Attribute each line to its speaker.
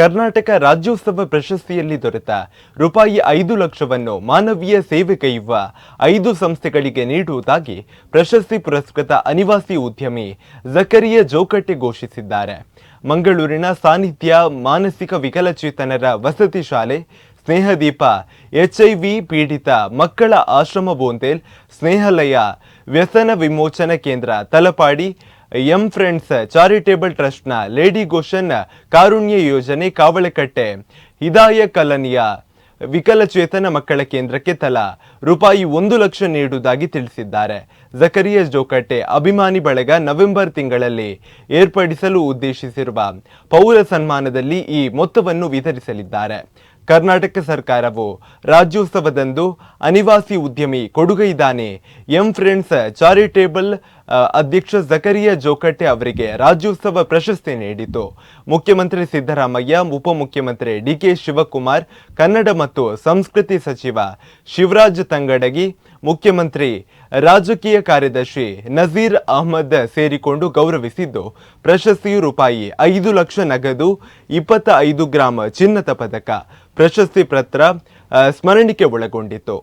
Speaker 1: ಕರ್ನಾಟಕ ರಾಜ್ಯೋತ್ಸವ ಪ್ರಶಸ್ತಿಯಲ್ಲಿ ದೊರೆತ ರೂಪಾಯಿ ಐದು ಲಕ್ಷವನ್ನು ಮಾನವೀಯ ಸೇವೆ ಕೈಯುವ ಐದು ಸಂಸ್ಥೆಗಳಿಗೆ ನೀಡುವುದಾಗಿ ಪ್ರಶಸ್ತಿ ಪುರಸ್ಕೃತ ಅನಿವಾಸಿ ಉದ್ಯಮಿ ಜಕರಿಯ ಜೋಕಟ್ಟೆ ಘೋಷಿಸಿದ್ದಾರೆ. ಮಂಗಳೂರಿನ ಸಾನ್ನಿಧ್ಯ ಮಾನಸಿಕ ವಿಕಲಚೇತನರ ವಸತಿ ಶಾಲೆ, ಸ್ನೇಹದೀಪ, ಎಚ್ಐವಿ ಪೀಡಿತ ಮಕ್ಕಳ ಆಶ್ರಮ, ಬೋಂದೇಲ್, ಸ್ನೇಹಲಯ, ವ್ಯಸನ ವಿಮೋಚನಾ ಕೇಂದ್ರ, ತಲಪಾಡಿ ಎಂ ಫ್ರೆಂಡ್ಸ್, ಚಾರಿಟೇಬಲ್ ಟ್ರಸ್ಟ್ನ ಲೇಡಿ ಗೋಷನ್ ಕಾರುಣ್ಯ ಯೋಜನೆ ಕಾವಳಕಟ್ಟೆ ಹಿದಾಯ ಕಲನಿಯ ವಿಕಲಚೇತನ ಮಕ್ಕಳ ಕೇಂದ್ರಕ್ಕೆ ತಲಾ ರೂಪಾಯಿ ಒಂದು ಲಕ್ಷ ನೀಡುವುದಾಗಿ ತಿಳಿಸಿದ್ದಾರೆ. ಜಕರಿಯಸ್ ಜೋಕಟ್ಟೆ ಅಭಿಮಾನಿ ಬಳಗ ನವೆಂಬರ್ ತಿಂಗಳಲ್ಲಿ ಏರ್ಪಡಿಸಲು ಉದ್ದೇಶಿಸಿರುವ ಪೌರ ಸನ್ಮಾನದಲ್ಲಿ ಈ ಮೊತ್ತವನ್ನು ವಿತರಿಸಲಿದ್ದಾರೆ. ಕರ್ನಾಟಕ ಸರ್ಕಾರವು ರಾಜ್ಯೋತ್ಸವದಂದು ಅನಿವಾಸಿ ಉದ್ಯಮಿ ಕೊಡುಗೈದಾನೆ ಎಂ ಫ್ರೆಂಡ್ಸ್ ಚಾರಿಟೇಬಲ್ ಅಧ್ಯಕ್ಷ ಜಕರಿಯಾ ಜೋಕಟ್ಟೆ ಅವರಿಗೆ ರಾಜ್ಯೋತ್ಸವ ಪ್ರಶಸ್ತಿ ನೀಡಿತು. ಮುಖ್ಯಮಂತ್ರಿ ಸಿದ್ದರಾಮಯ್ಯ, ಉಪಮುಖ್ಯಮಂತ್ರಿ ಡಿಕೆ ಶಿವಕುಮಾರ್, ಕನ್ನಡ ಮತ್ತು ಸಂಸ್ಕೃತಿ ಸಚಿವ ಶಿವರಾಜ್ ತಂಗಡಗಿ ಮುಖ್ಯಮಂತ್ರಿ, ರಾಜಕೀಯ ಕಾರ್ಯದರ್ಶಿ ನಜೀರ್ ಅಹ್ಮದ್ ಸೇರಿಕೊಂಡು ಗೌರವಿಸಿದ್ದು ಪ್ರಶಸ್ತಿಯು ರೂಪಾಯಿ ಐದು ಲಕ್ಷ ನಗದು ಇಪ್ಪತ್ತ ಐದು ಗ್ರಾಂ ಚಿನ್ನದ ಪದಕ. ಪ್ರಶಸ್ತಿ ಪತ್ರ ಸ್ಮರಣಿಕೆ ಒಳಗೊಂಡಿತ್ತು.